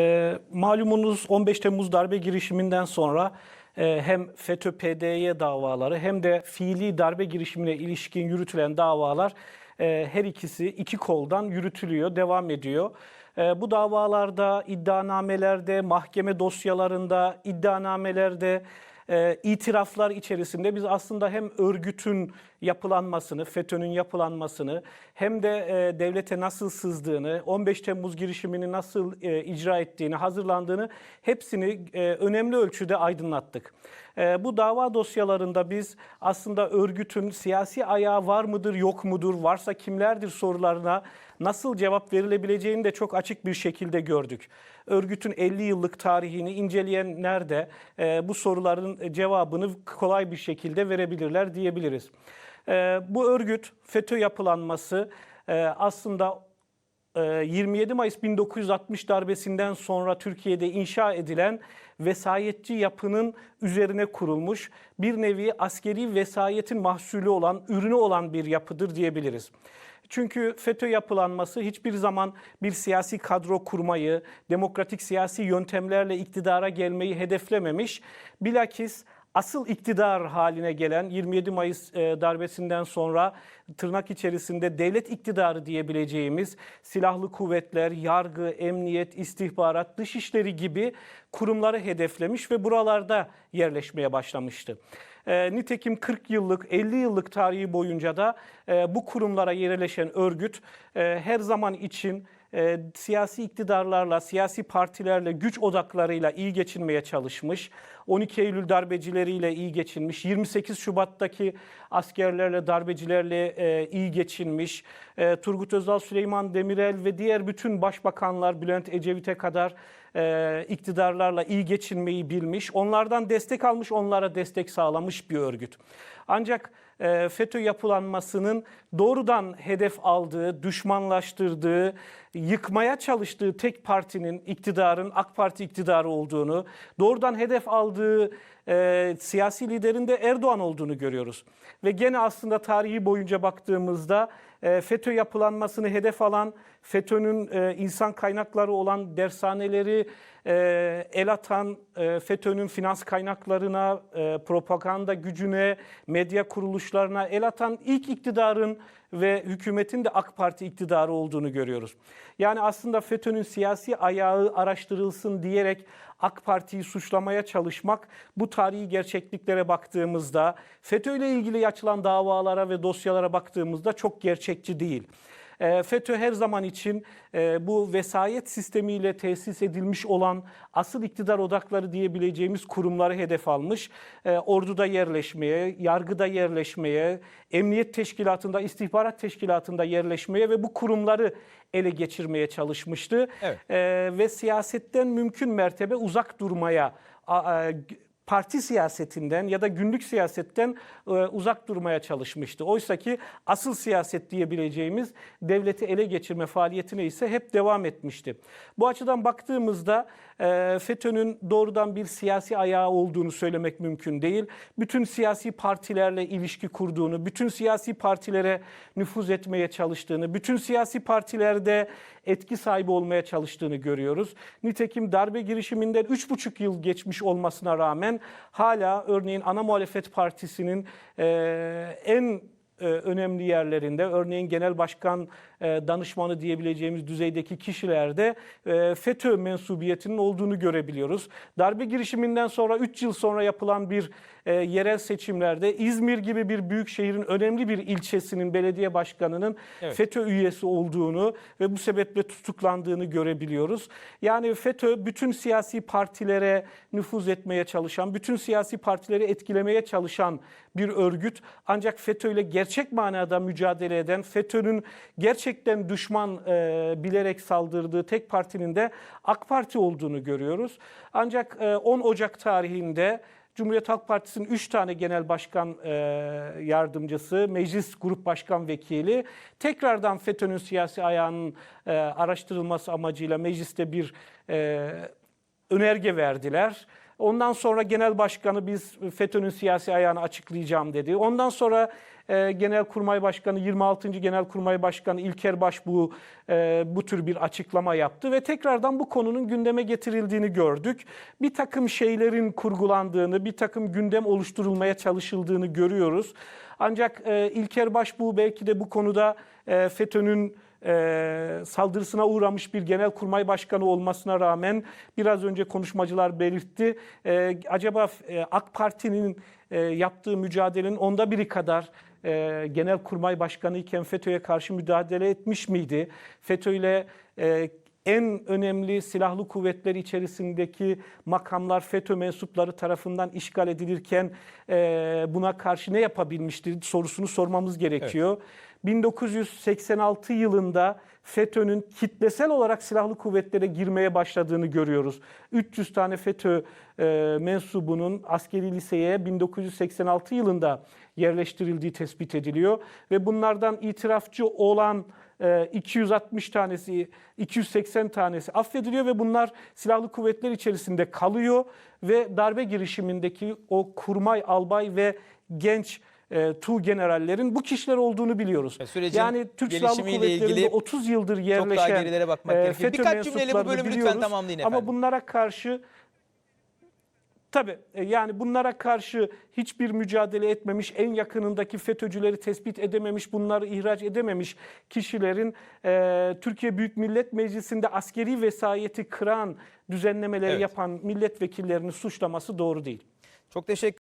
E, malumunuz 15 Temmuz darbe girişiminden sonra e, hem FETÖ-PDY davaları hem de fiili darbe girişimine ilişkin yürütülen davalar e, her ikisi iki koldan yürütülüyor, devam ediyor. E, bu davalarda, iddianamelerde, mahkeme dosyalarında, iddianamelerde, e, itiraflar içerisinde biz aslında hem örgütün yapılanmasını, FETÖ'nün yapılanmasını hem de e, devlete nasıl sızdığını, 15 Temmuz girişimini nasıl e, icra ettiğini, hazırlandığını hepsini e, önemli ölçüde aydınlattık. E, bu dava dosyalarında biz aslında örgütün siyasi ayağı var mıdır, yok mudur, varsa kimlerdir sorularına nasıl cevap verilebileceğini de çok açık bir şekilde gördük. Örgütün 50 yıllık tarihini inceleyenler de e, bu soruların cevabını kolay bir şekilde verebilirler diyebiliriz. E, bu örgüt FETÖ yapılanması e, aslında 27 Mayıs 1960 darbesinden sonra Türkiye'de inşa edilen vesayetçi yapının üzerine kurulmuş bir nevi askeri vesayetin mahsulü olan, ürünü olan bir yapıdır diyebiliriz. Çünkü FETÖ yapılanması hiçbir zaman bir siyasi kadro kurmayı, demokratik siyasi yöntemlerle iktidara gelmeyi hedeflememiş. Bilakis asıl iktidar haline gelen 27 Mayıs e, darbesinden sonra tırnak içerisinde devlet iktidarı diyebileceğimiz silahlı kuvvetler, yargı, emniyet, istihbarat, dışişleri gibi kurumları hedeflemiş ve buralarda yerleşmeye başlamıştı. E, nitekim 40 yıllık, 50 yıllık tarihi boyunca da e, bu kurumlara yerleşen örgüt her zaman için siyasi iktidarlarla, siyasi partilerle, güç odaklarıyla iyi geçinmeye çalışmış. 12 Eylül darbecileriyle iyi geçinmiş. 28 Şubat'taki askerlerle, darbecilerle e, iyi geçinmiş. E, Turgut Özal, Süleyman Demirel ve diğer bütün başbakanlar Bülent Ecevit'e kadar e, iktidarlarla iyi geçinmeyi bilmiş. Onlardan destek almış, onlara destek sağlamış bir örgüt. Ancak e, FETÖ yapılanmasının doğrudan hedef aldığı, düşmanlaştırdığı, yıkmaya çalıştığı tek partinin iktidarın AK Parti iktidarı olduğunu, doğrudan hedef aldığı aldığı e, siyasi liderin de Erdoğan olduğunu görüyoruz. Ve gene aslında tarihi boyunca baktığımızda e, FETÖ yapılanmasını hedef alan, FETÖ'nün e, insan kaynakları olan dershaneleri e, el atan, e, FETÖ'nün finans kaynaklarına, e, propaganda gücüne, medya kuruluşlarına el atan ilk iktidarın ve hükümetin de AK Parti iktidarı olduğunu görüyoruz. Yani aslında FETÖ'nün siyasi ayağı araştırılsın diyerek AK Parti'yi suçlamaya çalışmak bu tarihi gerçekliklere baktığımızda, FETÖ ile ilgili açılan davalara ve dosyalara baktığımızda çok gerçekçi değil. E, FETÖ her zaman için e, bu vesayet sistemiyle tesis edilmiş olan asıl iktidar odakları diyebileceğimiz kurumları hedef almış. E, orduda yerleşmeye, yargıda yerleşmeye, emniyet teşkilatında, istihbarat teşkilatında yerleşmeye ve bu kurumları ele geçirmeye çalışmıştı. Evet. ve siyasetten mümkün mertebe uzak durmaya parti siyasetinden ya da günlük siyasetten e, uzak durmaya çalışmıştı. Oysa ki asıl siyaset diyebileceğimiz devleti ele geçirme faaliyetine ise hep devam etmişti. Bu açıdan baktığımızda e, FETÖ'nün doğrudan bir siyasi ayağı olduğunu söylemek mümkün değil. Bütün siyasi partilerle ilişki kurduğunu, bütün siyasi partilere nüfuz etmeye çalıştığını, bütün siyasi partilerde etki sahibi olmaya çalıştığını görüyoruz. Nitekim darbe girişiminden 3,5 yıl geçmiş olmasına rağmen hala örneğin ana muhalefet partisinin e, en önemli yerlerinde örneğin genel başkan e, danışmanı diyebileceğimiz düzeydeki kişilerde e, FETÖ mensubiyetinin olduğunu görebiliyoruz. Darbe girişiminden sonra 3 yıl sonra yapılan bir yerel seçimlerde İzmir gibi bir büyük şehrin önemli bir ilçesinin belediye başkanının Evet. FETÖ üyesi olduğunu ve bu sebeple tutuklandığını görebiliyoruz. Yani FETÖ bütün siyasi partilere nüfuz etmeye çalışan, bütün siyasi partileri etkilemeye çalışan bir örgüt. Ancak FETÖ ile gerçek manada mücadele eden, FETÖ'nün gerçekten düşman e, bilerek saldırdığı tek partinin de AK Parti olduğunu görüyoruz. Ancak e, 10 Ocak tarihinde Cumhuriyet Halk Partisi'nin 3 tane genel başkan e, yardımcısı, meclis grup başkan vekili tekrardan FETÖ'nün siyasi ayağının e, araştırılması amacıyla mecliste bir e, önerge verdiler. Ondan sonra genel başkanı biz FETÖ'nün siyasi ayağını açıklayacağım dedi. Ondan sonra e, Genelkurmay Başkanı 26. Genelkurmay Başkanı İlker Başbuğ e, bu tür bir açıklama yaptı ve tekrardan bu konunun gündeme getirildiğini gördük. Bir takım şeylerin kurgulandığını, bir takım gündem oluşturulmaya çalışıldığını görüyoruz. Ancak e, İlker Başbuğ belki de bu konuda e, FETÖ'nün e, saldırısına uğramış bir genelkurmay başkanı olmasına rağmen biraz önce konuşmacılar belirtti. E, acaba e, AK Parti'nin e, yaptığı mücadelenin onda biri kadar e, genelkurmay başkanı iken FETÖ'ye karşı mücadele etmiş miydi? FETÖ ile e, en önemli silahlı kuvvetler içerisindeki makamlar FETÖ mensupları tarafından işgal edilirken e, buna karşı ne yapabilmiştir sorusunu sormamız gerekiyor. 1986 yılında FETÖ'nün kitlesel olarak silahlı kuvvetlere girmeye başladığını görüyoruz. 300 tane FETÖ e, mensubunun askeri liseye 1986 yılında yerleştirildiği tespit ediliyor ve bunlardan itirafçı olan 260 tanesi, 280 tanesi affediliyor ve bunlar silahlı kuvvetler içerisinde kalıyor ve darbe girişimindeki o kurmay, albay ve genç e, Tu generallerin bu kişiler olduğunu biliyoruz. E, sürecin yani Türk Silahlı Kuvvetleri'nde ilgili 30 yıldır daha yerleşen gerilere bakmak e, gerekiyor. FETÖ Birkaç cümleyle bu bölümü lütfen tamamlayın Ama efendim. bunlara karşı Tabii e, yani bunlara karşı hiçbir mücadele etmemiş, en yakınındaki FETÖ'cüleri tespit edememiş, bunları ihraç edememiş kişilerin e, Türkiye Büyük Millet Meclisi'nde askeri vesayeti kıran düzenlemeleri Evet. yapan milletvekillerini suçlaması doğru değil. Çok teşekkür